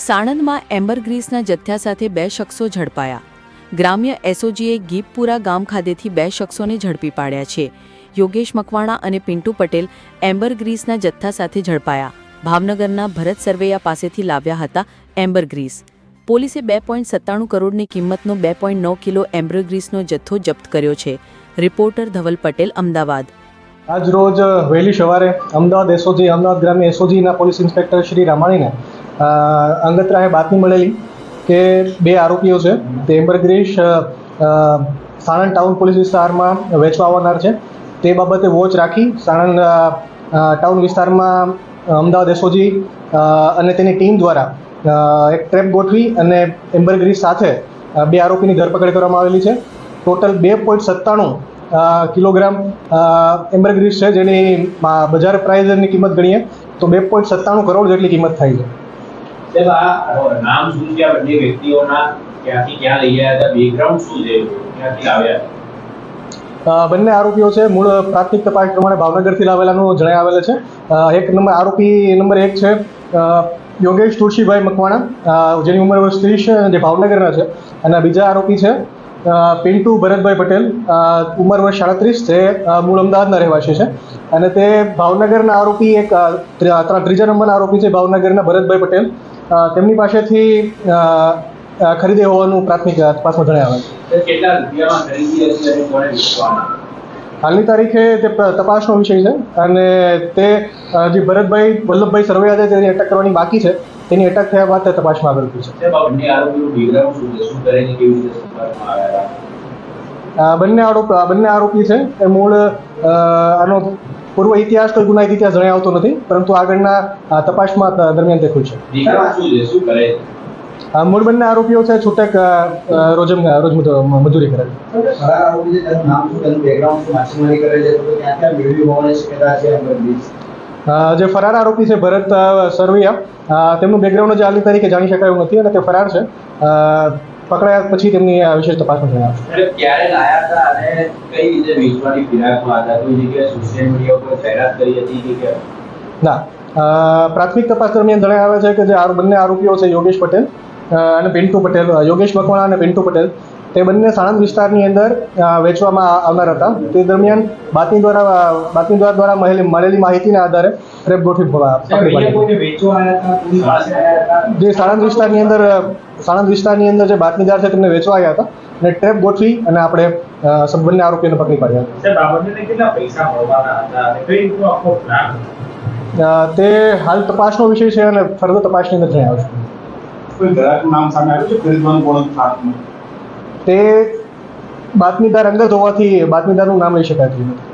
સાણંદમાં એમ્બરગ્રીસના જથ્થા સાથે બે શખ્સો ઝડપાયા. ગ્રામ્ય એસઓજીએ ગીપપુરા ગામ ખાતેથી બે શખ્સોને ઝડપી પાડ્યા છે. યોગેશ મકવાણા અને પિન્ટુ પટેલ એમ્બરગ્રીસના જથ્થા સાથે ઝડપાયા. ભાવનગરના ભરત સરવૈયા પાસેથી લાવ્યા હતા એમ્બરગ્રીસ પોલીસે બે પોઈન્ટ સત્તાણું કરોડની કિંમતનો બે પોઈન્ટ નવ કિલો એમ્બરગ્રીસનો જથ્થો જપ્ત કર્યો છે. રિપોર્ટર ધવલ પટેલ, અમદાવાદ. આજ રોજ વહેલી સવારે અમદાવાદ એસઓજી, અમદાવાદ ગ્રામ્ય એસઓજીના પોલીસ ઇન્સ્પેક્ટર શ્રી રામાણીને અ, રાહે બાતમી મળેલી કે બે આરોપીઓ છે. તે એમ્બરગ્રીશ સાણંદ ટાઉન પોલીસ વિસ્તારમાં વેચવા આવનાર છે. તે બાબતે વોચ રાખી સાણંદ ટાઉન વિસ્તારમાં અમદાવાદ એસઓજી અને તેની ટીમ દ્વારા એક ટ્રેપ ગોઠવી અને એમ્બરગ્રીસ સાથે બે આરોપીની ધરપકડ કરવામાં આવેલી છે. ટોટલ બે પોઈન્ટ સત્તાણું કિલોગ્રામ એમ્બરગ્રીસ છે જેની બજાર પ્રાઇઝની કિંમત ગણીએ તો બે પોઈન્ટ સત્તાણું કરોડ જેટલી કિંમત થાય છે. સાહેબ આ નામ શું છે આ બંને વ્યક્તિઓના? ક્યાંથી ક્યાં લઈ આવ્યા હતા? બેકગ્રાઉન્ડ શું છે? ક્યાંથી આવ્યા? બંને આરોપીઓ છે, મૂળ પ્રાથમિક તપાસ પ્રમાણે ભાવનગરથી લાવેલાનું જણાઈ આવેલ છે. એક નંબર, આરોપી નંબર એક છે યોગેશ તુલસીભાઈ મકવાણા જેની ઉંમર વર્ષ ત્રીસ જે ભાવનગરના છે. અને બીજા આરોપી છે પિન્ટુ ભરતભાઈ પટેલ ઉંમર વર્ષ સાડત્રીસ, જે મૂળ અમદાવાદના રહેવાસી છે. અને તે ભાવનગરના આરોપી એક ત્રીજા નંબરના આરોપી છે ભાવનગરના ભરતભાઈ પટેલ. તેમની પાસેથી ખરીદે હોવાનું પ્રાથમિક તપાસમાં જણાવ્યું. છે હાલની તારીખે તે તપાસનો વિષય છે અને તે જે ભરતભાઈ વલ્લભભાઈ સરવૈયા છે તેની અટક કરવાની બાકી છે. તેની અટક થયા બાદ તે તપાસમાં આગળ વધ્યું છે? બંને આરોપ બંને આરોપી છે. એ મૂળ આનો પૂર્વ ઇતિહાસ કોઈ ગુનાહિત ઇતિહાસ જણાય આવતો નથી પરંતુ આગળના તપાસમાં દરમિયાન તે ખુલ છે. બેકગ્રાઉન્ડ શું છે? શું કરે? છે આ મૂળ બંને આરોપીઓ છે છૂટક રોજ રોજ મજૂરી કરે જે ફરાર આરોપી છે ભરત સરવૈયા તેમનું બેકગ્રાઉન્ડ જે હાલની તારીખે જાણી શકાયું નથી અને તે ફરાર છે. પકડાયા પછી તેમની આ વિશેષ તપાસમાં એટલે ક્યારે લાયા હતા અને કઈ રીતે વેચવાની ફિરાકમાં હતા? કોઈ જગ્યાએ સોશિયલ મીડિયા ઉપર જાહેરાત કરી હતી કે? ના. પ્રાથમિક તપાસ દરમિયાન જણાઈ આવે છે કે જે આરો- બંને આરોપીઓ છે યોગેશ પટેલ અને પિન્ટુ પટેલ યોગેશ મકવાણા અને પિન્ટુ પટેલ તે બંને સાણંદ વિસ્તારની અંદર વેચવામાં આવનાર હતા. તે દરમિયાન બાતમી દ્વારા બાતમી દ્વારા મળેલી માહિતીના આધારે પ- પકડી પાડી. જે સાણંદ વિસ્તારની અંદર સાણંદ વિસ્તારની અંદર જે બાતમીદાર છે તેમને વેચવા આવ્યા હતા અને ટ્રેપ ગોઠવી અને આપણે સંબંધને આરોપીને પકડી પાડ્યા તે હાલ તપાસનો વિષય છે અને ફર્ધર તપાસની અંદર જણાવશે કોઈ ગ્રાહકનું નામ સામે આવ્યું છે? ખરીદવાનું કોણ ખાતું તે બાતમીદાર અંગત હોવાથી બાતમીદારનું નામ લઈ શકાતું નથી.